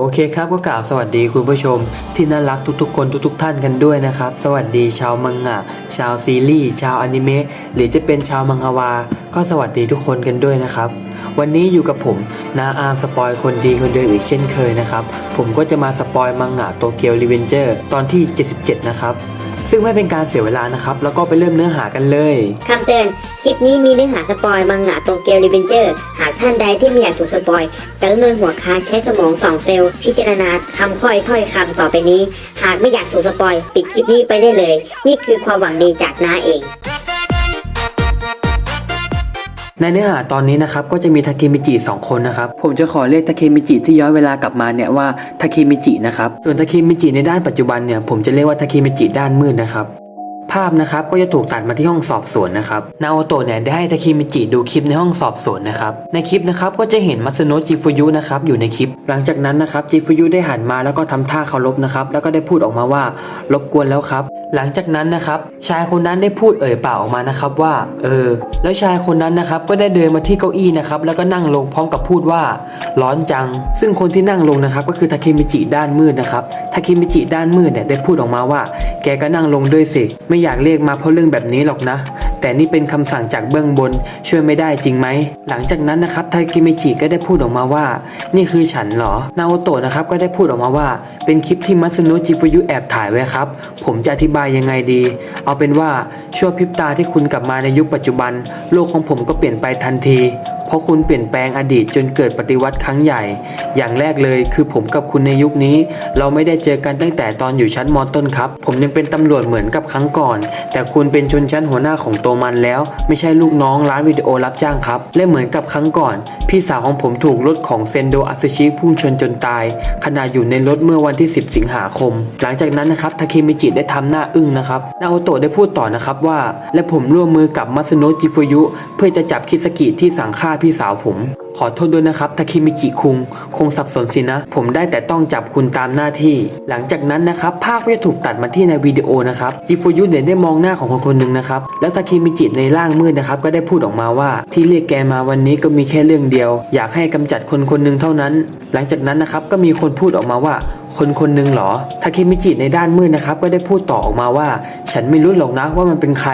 โอเคครับก็กล่าวสวัสดีคุณผู้ชม ที่น่ารักทุกๆ คนทุกๆ ท่านกันด้วยนะครับ สวัสดีชาวมังงะ ชาวซีรีส์ชาวอนิเมะหรือจะเป็นชาวมังฮวา ก็สวัสดีทุกคนกันด้วยนะครับ วันนี้อยู่กับผมนาอาร์มสปอยคนดีคนเดิมอีกเช่นเคยนะครับ ผมก็จะมาสปอยมังงะโตเกียวรีเวนเจอร์ตอนที่ 77 นะครับ ซึ่งไม่เป็นการเสียเวลานะครับ แล้วก็ไปเริ่มเนื้อหากันเลย คำเตือน คลิปนี้มีเนื้อหาสปอยมังงะโตเกียวรีเวนเจอร์ หากท่านใดที่ไม่อยากถูกสปอยกรุณาหัวคาใช้สมองสองเซลล์ พิจารณาคำค่อยถ้อยคำต่อไปนี้ หากไม่อยากถูกสปอย ปิดคลิปนี้ไปได้เลย นี่คือความหวังดีจากน้าเอง ในเนื้อหาตอนนี้นะครับก็จะมีทาเคมิจิสองคนนะครับผมจะขอเรียกทาเคมิจิที่ย้อนเวลากลับมาเนี่ยว่าทาเคมิจินะครับส่วนทาเคมิจิในด้านปัจจุบันเนี่ยผมจะเรียกว่าทาเคมิจิด้านมืดนะครับภาพนะครับก็จะถูกตัดมาที่ห้องสอบสวนนะครับนาโอโตะเนี่ยได้ให้ทาเคมิจิดูคลิปในห้องสอบสวนนะครับในคลิปนะครับก็จะเห็นมัสโนะจิฟุยุนะครับอยู่ในคลิป หลังจากนั้นนะครับจิฟุยุได้หันมาแล้วก็ทำท่าเคารพนะครับแล้วก็ได้พูดออกมาว่ารบกวนแล้วครับ หลังจากนั้นนะครับชายคนนั้นได้พูดเอ่ยปากออกมานะครับว่า เออ แล้วชายคนนั้นนะครับก็ได้เดินมาที่เก้าอี้นะครับแล้วก็นั่งลงพร้อมกับพูดว่า ร้อนจัง ซึ่งคนที่นั่งลงนะครับก็คือทาเคมิจิด้านมืดนะครับทาเคมิจิด้านมืดเนี่ยได้พูดออกมาว่า แกก็นั่งลงด้วยสิ ไม่อยากเรียกมาเพราะเรื่องแบบนี้หรอกนะ แต่นี่เป็นคำสั่งจากเบื้องบนช่วยไม่ได้จริงไหมหลังจากนั้นนะครับทาเคมิจิก็ได้พูดออกมาว่า นี่คือฉันเหรอนาโอโตะนะครับก็ได้พูดออกมาว่า เป็นคลิปที่มัสโนะจิฟุยุแอบถ่ายไว้ครับผมจะอธิบายยังไงดี เอาเป็นว่าชั่วพริบตาที่คุณกลับมาในยุคปัจจุบัน โลกของผมก็เปลี่ยนไปทันที เพราะคุณเปลี่ยนแปลงอดีตจนเกิดปฏิวัติครั้งใหญ่ อย่างแรกเลยคือผมกับคุณในยุคนี้ เราไม่ได้เจอกันตั้งแต่ตอนอยู่ชั้นมอต้นครับ ผมยังเป็นตำรวจเหมือนกับครั้งก่อน แต่คุณเป็นชนชั้นหัวหน้าของโตมันแล้ว ไม่ใช่ลูกน้องร้านวิดีโอรับจ้างครับ และเหมือนกับครั้งก่อน พี่สาวของผมถูกรถของเซนโดอาซึชิพุ่งชนจนตาย ขณะอยู่ในรถเมื่อวันที่ 10 สิงหาคม หลังจากนั้นนะครับทาเคมิจิได้ทำหน้าอึ้งนะครับนาโอโตะได้พูดต่อนะครับว่า และผมร่วมมือกับมัสโนะจิฟุยุ เพื่อจะจับคิสกิที่สังฆ่าพี่สาวผม ขอโทษด้วยนะครับทาเคมิจิคุง คงสับสนสินะ ผมได้แต่ต้องจับคุณตามหน้าที่ หลังจากนั้นนะครับ ภาพก็จะถูกตัดมาที่ในวิดีโอนะครับ จิฟุยุเนี่ยได้มองหน้าของคนคนหนึ่งนะครับ แล้วทาเคมิจิในร่างมืดนะครับ ก็ได้พูดออกมาว่า ที่เรียกแกมาวันนี้ก็มีแค่เรื่องเดียว อยากให้กำจัดคนคนหนึ่งเท่านั้น หลังจากนั้นนะครับ ก็มีคนพูดออกมาว่า คนคนหนึ่งเหรอทาเคมิจิในด้านมืดนะครับ ก็ได้พูดต่อออกมาว่า ฉันไม่รู้หรอกนะว่ามันเป็นใคร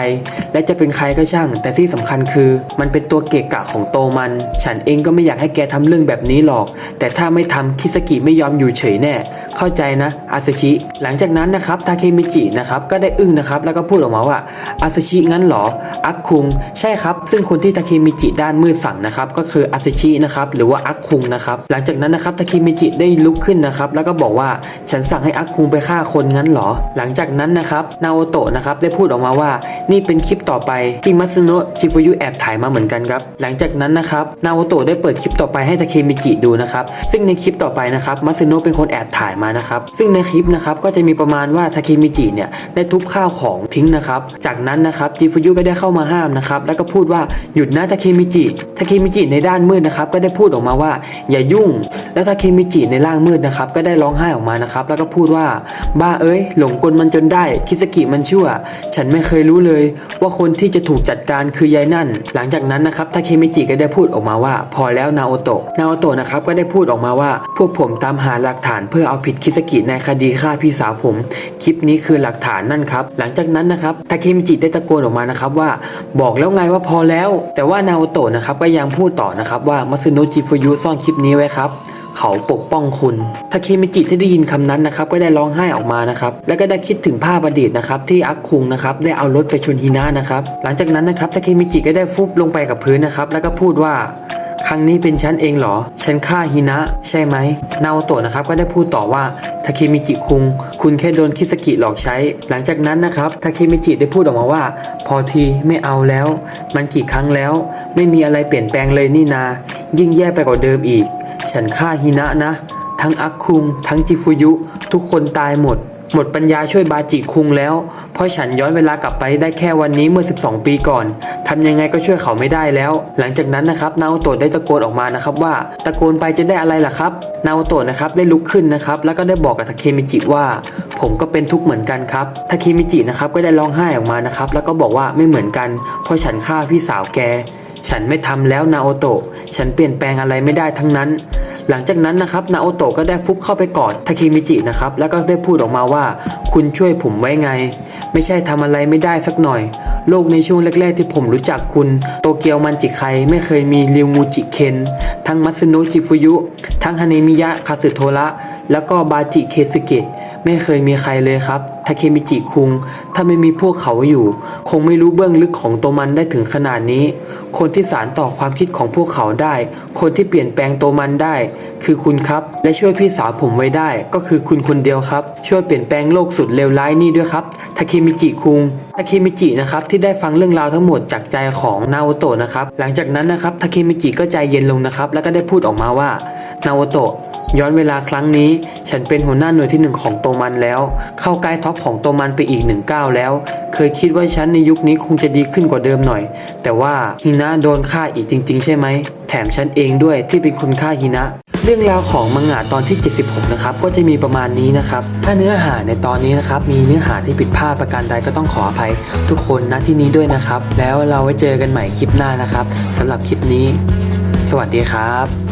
และจะเป็นใครก็ช่าง แต่ที่สำคัญคือ มันเป็นตัวเกะกะของโตมัน ฉันเองก็ไม่อยากให้แกทำเรื่องแบบนี้หรอก แต่ถ้าไม่ทำคิสกิไม่ยอมอยู่เฉยแน่ เข้าใจนะอาซาชิหลังจากนั้นนะครับทาเคมิจินะครับก็ได้อึ้งนะครับแล้วก็พูดออกมาว่าอาซาชิงั้นเหรออักคุง ใช่ครับ ซึ่งคนที่ทาเคมิจิด้านมืดสั่งนะครับก็คืออาซาชินะครับหรือว่าอักคุงนะครับหลังจากนั้นนะครับทาเคมิจิได้ลุกขึ้นนะครับแล้วก็บอกว่าฉันสั่งให้อักคุงไปฆ่าคนงั้นเหรอ หลังจากนั้นนะครับนาโอโตะนะครับได้พูดออกมาว่า นี่เป็นคลิปต่อไปที่มัสโนะชิฟุยุแอบถ่ายมาเหมือนกันครับหลังจากนั้นนะครับนาโอโตะได้เปิดคลิปต่อไปให้ทาเคมิจิดูนะครับซึ่งในคลิปต่อไปนะครับมัสโนะเป็นคนแอบถ่ายมานะครับซึ่งในคลิปนะครับก็จะมีประมาณว่าทาเคมิจิเนี่ยได้ทุบข้าวของทิ้งนะครับจากนั้นนะครับจิฟุยุก็ได้เข้ามาห้ามนะครับแล้วก็พูดว่าหยุดนะทาเคมิจิทาเคมิจิในด้านมืดนะครับก็ได้พูดออกมาว่าอย่ายุ่ง แล้วทาเคมิจิในร่างมืดนะครับก็ได้ร้องไห้ออกมานะครับ แล้วก็พูดว่าบ้าเอ้ย หลงกลมันจนได้ คิสกิมันชั่ว ฉันไม่เคยรู้เลย ว่าคนที่จะถูกจัดการคือยายนั่น หลังจากนั้นนะครับทาเคมิจิก็ได้พูดออกมาว่า พอแล้วนาโอโตะนาโอโตะนะครับก็ได้พูดออกมาว่า พวกผมตามหาหลักฐานเพื่อเอาผิดคิสกิในคดีฆ่าพี่สาวผม คลิปนี้คือหลักฐานนั่นครับหลังจากนั้นนะครับทาเคมิจิได้ตะโกนออกมานะครับว่า บอกแล้วไงว่าพอแล้ว แต่ว่านาโอโตะนะครับก็ยังพูดต่อนะครับว่ามัสโนะจิฟุยุซ่อนคลิปนี้ไว้ครับ เขาปกป้องคุณทาเคมิจิที่ได้ยินคำนั้นนะครับก็ได้ร้องไห้ออกมานะครับแล้วก็ได้คิดถึงภาพอดีตนะครับที่อักคุงนะครับได้เอารถไปชนฮินะนะครับหลังจากนั้นนะครับทาเคมิจิก็ได้ฟุบลงไปกับพื้นนะครับแล้วก็พูดว่าครั้งนี้เป็นฉันเองเหรอ ฉันฆ่าฮินะ ใช่ไหมนาโอโตะนะครับก็ได้พูดต่อว่าทาเคมิจิคุง คุณแค่โดนคิสกิหลอกใช้ หลังจากนั้นนะครับทาเคมิจิได้พูดออกมาว่า พอทีไม่เอาแล้ว มันกี่ครั้งแล้ว ไม่มีอะไรเปลี่ยนแปลงเลยนี่นา ยิ่งแย่ไปกว่าเดิมอีก ฉันฆ่าฮินะนะ ทั้งอักคุง ทั้งจิฟุยุ ทุกคนตายหมด หมดปัญญาช่วยบาจิคุงแล้ว เพราะฉันย้อนเวลากลับไปได้แค่วันนี้เมื่อ 12 ปีก่อนทำยังไงก็ช่วยเขาไม่ได้แล้ว หลังจากนั้นนะครับนาโอโตะได้ตะโกนออกมานะครับว่า ตะโกนไปจะได้อะไรล่ะครับนาโอโตะนะครับได้ลุกขึ้นนะครับแล้วก็ได้บอกกับทาเคมิจิว่าผมก็เป็นทุกข์เหมือนกันครับทาเคมิจินะครับก็ได้ร้องไห้ออกมานะครับแล้วก็บอกว่าไม่เหมือนกัน เพราะฉันฆ่าพี่สาวแก ฉันไม่ทำแล้วนาโอโตะฉันเปลี่ยนแปลงอะไรไม่ได้ทั้งนั้น หลังจากนั้นนะครับนาโอโตะก็ได้ฟุบเข้าไปกอดทาเคมิจินะครับแล้วก็ได้พูดออกมาว่า คุณช่วยผมไว้ไง ไม่ใช่ทำอะไรไม่ได้สักหน่อย โลกในช่วงแรกๆที่ผมรู้จักคุณ โตเกียวมันจิไคไม่เคยมีริวงูจิเคนทั้งมัตสึโนะจิฟุยุ ทั้งฮาเนมิยะคาสึโทระแล้วก็บาจิเคสึเกะ ไม่เคยมีใครเลยครับทาเคมิจิคุง ถ้าไม่มีพวกเขาอยู่ คงไม่รู้เบื้องลึกของตัวมันได้ถึงขนาดนี้ คนที่สารต่อความคิดของพวกเขาได้ คนที่เปลี่ยนแปลงตัวมันได้ คือคุณครับ และช่วยพี่สาวผมไว้ได้ ก็คือคุณคนเดียวครับ ช่วยเปลี่ยนแปลงโลกสุดเลวร้ายนี่ด้วยครับทาเคมิจิคุงทาเคมิจินะครับที่ได้ฟังเรื่องราวทั้งหมดจากใจของนาโอโตะนะครับหลังจากนั้นนะครับทาเคมิจิก็ใจเย็นลงนะครับแล้วก็ได้พูดออกมาว่านาโอโตะ ย้อนเวลาครั้งนี้ ฉันเป็นหัวหน้าหน่วยที่หนึ่งของโตมันแล้ว เข้าใกล้ท็อปของโตมันไปอีกหนึ่งก้าวแล้ว เคยคิดว่าฉันในยุคนี้คงจะดีขึ้นกว่าเดิมหน่อย แต่ว่าฮินะโดนฆ่าอีกจริง ๆ ใช่ไหม แถมฉันเองด้วยที่เป็นคนฆ่าฮินะ เรื่องราวของมังงะตอนที่ 76 นะครับ ก็จะมีประมาณนี้นะครับ ถ้าเนื้อหาในตอนนี้นะครับ มีเนื้อหาที่ผิดพลาดประการใดก็ต้องขออภัย ทุกคนณที่นี้ด้วยนะครับ แล้วเราไว้เจอกันใหม่คลิปหน้านะครับสำหรับคลิปนี้ สวัสดีครับ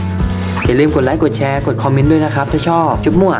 อย่าลืมกดไลค์กดแชร์กดคอมเมนต์ด้วยนะครับ ถ้าชอบ จุ๊บมั่ว